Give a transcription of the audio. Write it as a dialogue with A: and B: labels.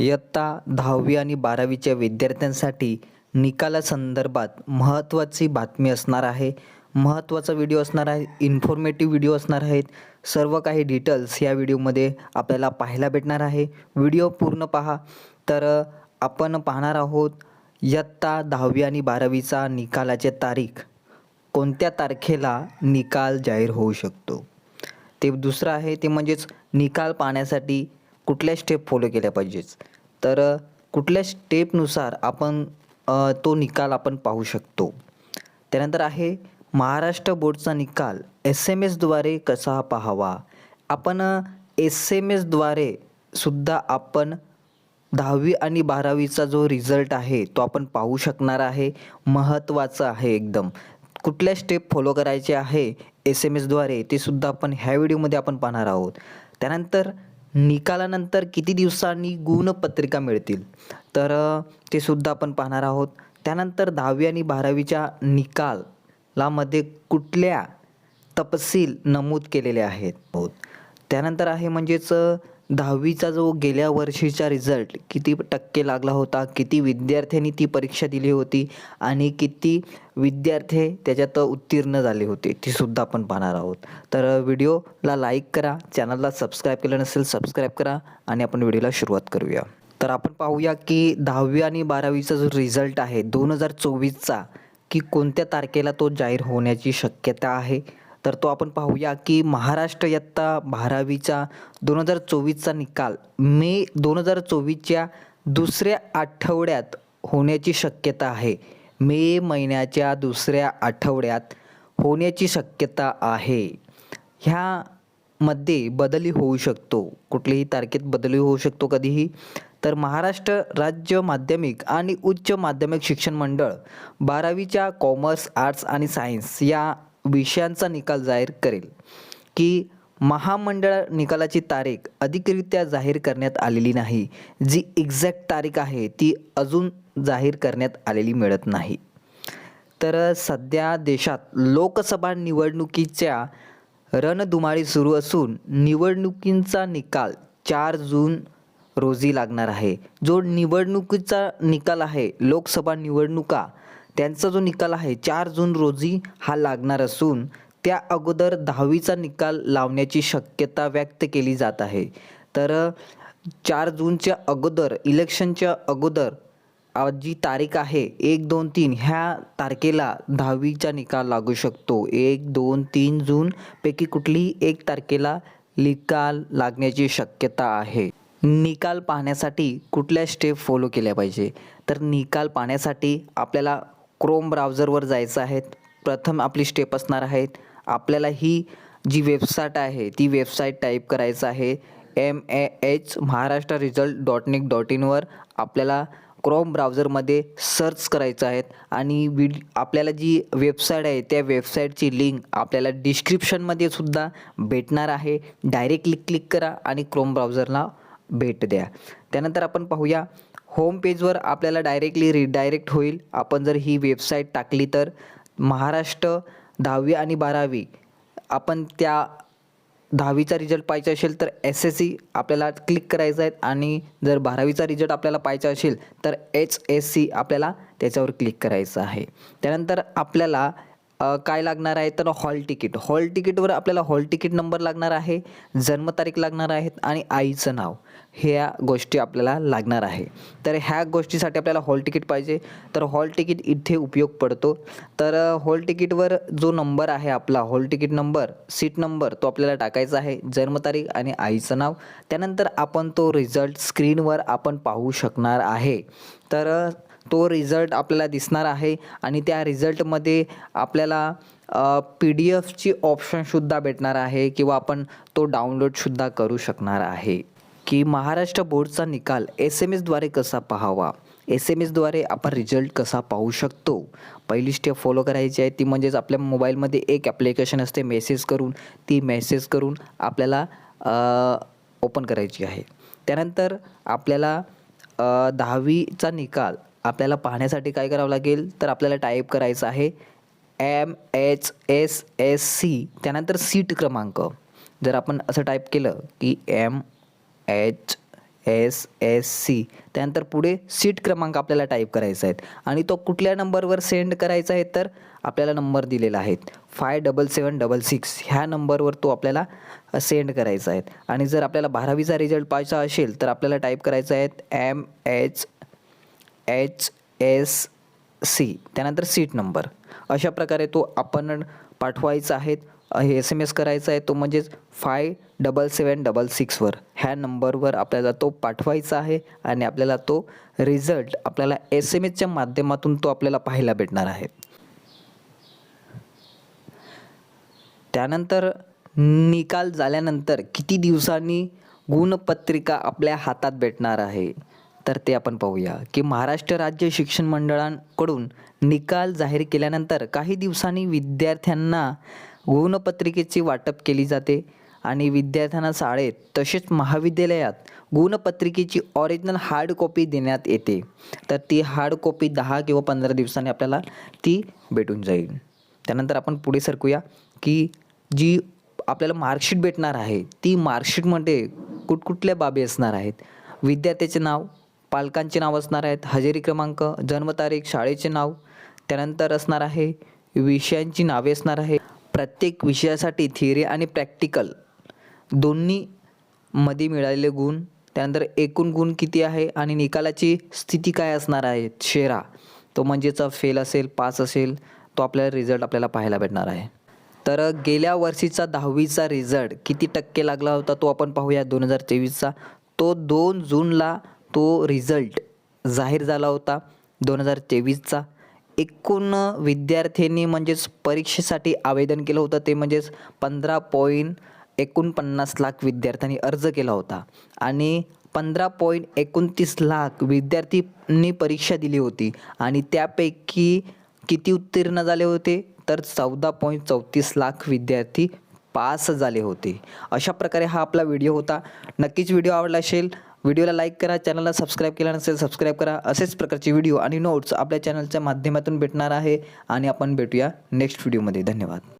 A: इयत्ता दहावी आणि बारावीच्या विद्यार्थ्यांसाठी निकालासंदर्भात महत्त्वाची बातमी असणार आहे. महत्त्वाचा व्हिडिओ असणार आहे इन्फॉर्मेटिव्ह व्हिडिओ असणार आहेत. सर्व काही डिटेल्स या व्हिडिओमध्ये आपल्याला पाहायला भेटणार आहे. व्हिडिओ पूर्ण पहा. तर आपण पाहणार आहोत इयत्ता दहावी आणि बारावीचा निकालाचे तारीख. कोणत्या तारखेला निकाल जाहीर होऊ शकतो? ते दुसरं आहे ते म्हणजेच निकाल पाहण्यासाठी कुठल्या स्टेप फॉलो केल्या पाहिजेच तर कुठल्या स्टेपनुसार आपण तो निकाल आपण पाहू शकतो. त्यानंतर आहे महाराष्ट्र बोर्डचा निकाल एस एम एसद्वारे कसा पाहावा? आपण एस एम एसद्वारे सुद्धा आपण दहावी आणि बारावीचा जो रिझल्ट आहे तो आपण पाहू शकणार आहे. महत्त्वाचं आहे एकदम. कुठल्या स्टेप फॉलो करायचे आहे एस एम एसद्वारे ते सुद्धा आपण ह्या व्हिडिओमध्ये आपण पाहणार आहोत. त्यानंतर निकालानंतर किती दिवसांनी गुणपत्रिका मिळतील? तर ते सुद्धा आपण पाहणार आहोत. त्यानंतर दहावी आणि बारावीच्या निकालामध्ये कुठल्या तपशील नमूद केलेले आहेत? त्यानंतर आहे म्हणजेच दहावीचा जो गेल्या वर्षीचा रिझल्ट किती टक्के लागला होता किती विद्यार्थ्यांनी ती परीक्षा दिली होती आणि किती विद्यार्थी त्याच्यात उत्तीर्ण झाले होते ती सुद्धा आपण पाहणार आहोत. तर व्हिडिओला लाईक करा चॅनलला सबस्क्राईब केलं नसेल सबस्क्राईब करा आणि आपण व्हिडिओला सुरुवात करूया. तर आपण पाहूया की दहावी आणि बारावीचा जो रिझल्ट आहे दोन हजार चोवीसचा की कोणत्या तारखेला तो जाहीर होण्याची शक्यता आहे? तर तो आपण पाहूया की महाराष्ट्र इयत्ता बारावीचा दोन हजार चोवीसचा निकाल मे दोन हजार चोवीसच्या दुसऱ्या आठवड्यात होण्याची शक्यता आहे. मे महिन्याच्या दुसऱ्या आठवड्यात होण्याची शक्यता आहे. ह्यामध्ये बदली होऊ शकतो. कुठल्याही तारखेत बदली होऊ शकतो कधीही. तर महाराष्ट्र राज्य माध्यमिक आणि उच्च माध्यमिक शिक्षण मंडळ बारावीच्या कॉमर्स आर्ट्स आणि सायन्स या विषयांचा निकाल जाहीर करेल. की महामंडळ निकालाची तारीख अधिकरित्या जाहीर करण्यात आलेली नाही. जी एक्झॅक्ट तारीख आहे ती अजून जाहीर करण्यात आलेली मिळत नाही. तर सध्या देशात लोकसभा निवडणुकीच्या रणधुमाळी सुरू असून निवडणुकींचा निकाल चार जून रोजी लागणार आहे. जो निवडणुकीचा निकाल आहे लोकसभा निवडणुका त्यांचा जो निकाल आहे चार जून रोजी हा लागणार असून त्या अगोदर दहावीचा निकाल लावण्याची शक्यता व्यक्त केली जात आहे. तर चार जूनच्या अगोदर इलेक्शनच्या अगोदर जी तारीख आहे एक दोन तीन ह्या तारखेला दहावीचा निकाल लागू शकतो. एक दोन तीन जूनपैकी कुठलीही एक तारखेला निकाल लागण्याची शक्यता आहे. निकाल पाहण्यासाठी कुठल्या स्टेप फॉलो केल्या पाहिजे? तर निकाल पाहण्यासाठी आपल्याला क्रोम ब्राउझरवर जायचं आहे. प्रथम आपली स्टेप असणार आहेत आपल्याला ही जी वेबसाईट आहे ती वेबसाईट टाईप करायचं आहे. M A H Maharashtra result dot nic dot इनवर आपल्याला क्रोम ब्राउझरमध्ये सर्च करायचं आहेत आणि विड आपल्याला जी वेबसाईट आहे त्या वेबसाईटची लिंक आपल्याला डिस्क्रिप्शनमध्ये सुद्धा भेटणार आहे. डायरेक्टली क्लिक करा आणि क्रोम ब्राउझरला भेट द्या. त्यानंतर आपण पाहूया होम पेजवर आपल्याला डायरेक्टली रिडायरेक्ट होईल. आपण जर ही वेबसाईट टाकली तर महाराष्ट्र दहावी आणि बारावी आपण त्या दहावीचा रिझल्ट पाहायचा असेल तर एस एस सी आपल्याला क्लिक करायचं आहे आणि जर बारावीचा रिझल्ट आपल्याला पाहायचा असेल तर एच एस सी आपल्याला त्याच्यावर क्लिक करायचं आहे. त्यानंतर आपल्याला काय लागणार आहे? तर हॉल तिकीट. हॉल तिकीटवर आपल्याला हॉल तिकीट नंबर लागणार आहे जन्मतारीख लागणार आहेत आणि आईचं नाव. ह्या गोष्टी आपल्याला लागणार आहे. तर ह्या गोष्टीसाठी आपल्याला हॉल तिकीट पाहिजे. तर हॉल तिकीट इथे उपयोग पडतो. तर हॉल तिकीटवर जो नंबर आहे आपला hall ticket number seat number तो आपल्याला टाकायचा आहे जन्मतारीख आणि आईचं नाव. त्यानंतर आपण तो रिझल्ट स्क्रीनवर आपण पाहू शकणार आहे. तर तो रिझल्ट आपल्याला दिसणार आहे आणि त्या रिझल्टमध्ये आपल्याला पी डी एफची ऑप्शनसुद्धा भेटणार आहे किंवा आपण तो डाउनलोडसुद्धा करू शकणार आहे. की महाराष्ट्र बोर्डचा निकाल एस एम एसद्वारे कसा पाहावा? एस एम एसद्वारे आपण रिझल्ट कसा पाहू शकतो? पहिली स्टेप फॉलो करायची आहे. ती म्हणजेच आपल्या मोबाईलमध्ये एक ॲप्लिकेशन असते मेसेज करून ती मेसेज करून आपल्याला ओपन करायची आहे. त्यानंतर आपल्याला दहावीचा निकाल आपल्याला पाहण्यासाठी काय करावं लागेल? तर आपल्याला टाईप करायचं आहे M H S S C त्यानंतर सीट क्रमांक. जर आपण असं टाईप केलं की M H S S C त्यानंतर पुढे सीट क्रमांक आपल्याला टाईप करायचा आहे आणि तो कुठल्या नंबरवर सेंड करायचा आहे तर आपल्याला नंबर दिलेला आहे. Five double seven double six ह्या नंबरवर तो आपल्याला सेंड करायचा आहे. आणि जर आपल्याला बारावीचा रिझल्ट पाहायचा असेल तर आपल्याला टाईप करायचा आहे M H H S C त्यानंतर सीट नंबर अशा प्रकारे तो आपण पाठवायचा आहे एस एम एस करायचा आहे तो म्हणजेच फाय डबल सेवन डबल सिक्सवर ह्या नंबरवर आपल्याला तो पाठवायचा आहे आणि आपल्याला तो रिझल्ट आपल्याला एस एम एसच्या माध्यमातून तो आपल्याला पाहायला भेटणार आहे. त्यानंतर निकाल झाल्यानंतर किती दिवसांनी गुणपत्रिका आपल्या हातात भेटणार आहे? तर ते आपण पाहूया की महाराष्ट्र राज्य शिक्षण मंडळांकडून निकाल जाहीर केल्यानंतर काही दिवसांनी विद्यार्थ्यांना गुणपत्रिकेची वाटप केली जाते आणि विद्यार्थ्यांना शाळेत तसेच महाविद्यालयात गुणपत्रिकेची ऑरिजिनल हार्ड कॉपी देण्यात येते. तर ती हार्ड कॉपी दहा किंवा पंधरा दिवसांनी आपल्याला ती भेटून जाईल. त्यानंतर आपण पुढे सरकूया की जी आपल्याला मार्कशीट भेटणार आहे ती मार्कशीटमध्ये कुठकुठल्या बाबी असणार आहेत. विद्यार्थ्याचे नाव पालकांचे नाव असणार आहेत. हजेरी क्रमांक जन्मतारीख शाळेचे नाव. त्यानंतर असणार आहे विषयांची नावे असणार आहे. प्रत्येक विषयासाठी थिअरी आणि प्रॅक्टिकल दोन्ही मध्ये मिळालेले गुण. त्यानंतर एकूण गुण किती आहे आणि निकालाची स्थिती काय असणार आहे? शेरा. तो म्हणजेच फेल असेल पास असेल तो आपल्याला रिझल्ट आपल्याला पाहायला भेटणार आहे. तर गेल्या वर्षीचा दहावीचा रिझल्ट किती टक्के लागला होता तो आपण पाहूया. दोन हजार तेवीसचा. तो दोन जूनला तो रिझल्ट जाहीर झाला होता दोन हजार तेवीसचा एकूण विद्यार्थ्यांनी म्हणजेच परीक्षेसाठी आवेदन केलं होतं. ते म्हणजेच पंधरा पॉईंट एकोणपन्नास लाख विद्यार्थ्यांनी अर्ज केला होता. आणि पंधरा पॉईंट एकोणतीस लाख विद्यार्थ्यांनी परीक्षा दिली होती. आणि त्यापैकी किती उत्तीर्ण झाले होते? तर चौदा पॉईंट चौतीस लाख विद्यार्थी पास झाले होते. अशा प्रकारे हा आपला व्हिडिओ होता. नक्कीच व्हिडिओ आवडला असेल व्हिडिओला लाईक करा चॅनलला सबस्क्राईब केला नसेल सबस्क्राईब करा. असेच प्रकारचे व्हिडिओ आणि नोट्स आपल्या चॅनलच्या माध्यमातून भेटणार आहे आणि आपण भेटूया नेक्स्ट व्हिडिओमध्ये. धन्यवाद.